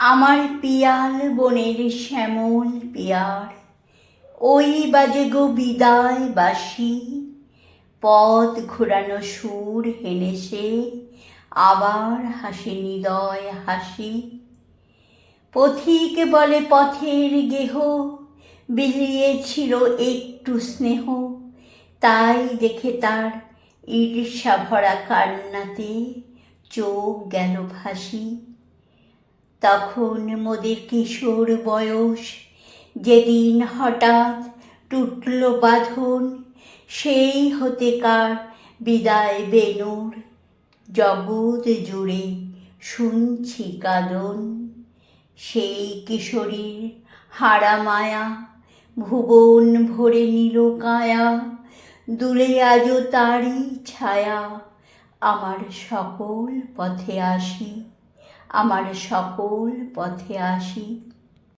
আমার পিয়াল বনের শ্যামল পিয়ার, ওই বাজে গো বিদায় বাসি। পথ ঘোরানো সুর হেনেছে আবার হাসি নিদয় হাসি। পথিক বলে পথের গেহ, বিলিয়েছিল একটু স্নেহ। তাই দেখে তার ঈর্ষা ভরা কান্নাতে চোখ গেল ভাসি। তখন মোদের কিশোর বয়স, যেদিন হঠাৎ টুটল বাঁধন, সেই হতে কার বিদায় বেনুর। জগৎ জুড়ে শুনছি কাদন, সেই কিশোরীর হারা মায়া ভুবন ভরে নিল কায়া। দূরে আজও তারই ছায়া। আমার সকল পথে আসি আমার সকল পথে আসি।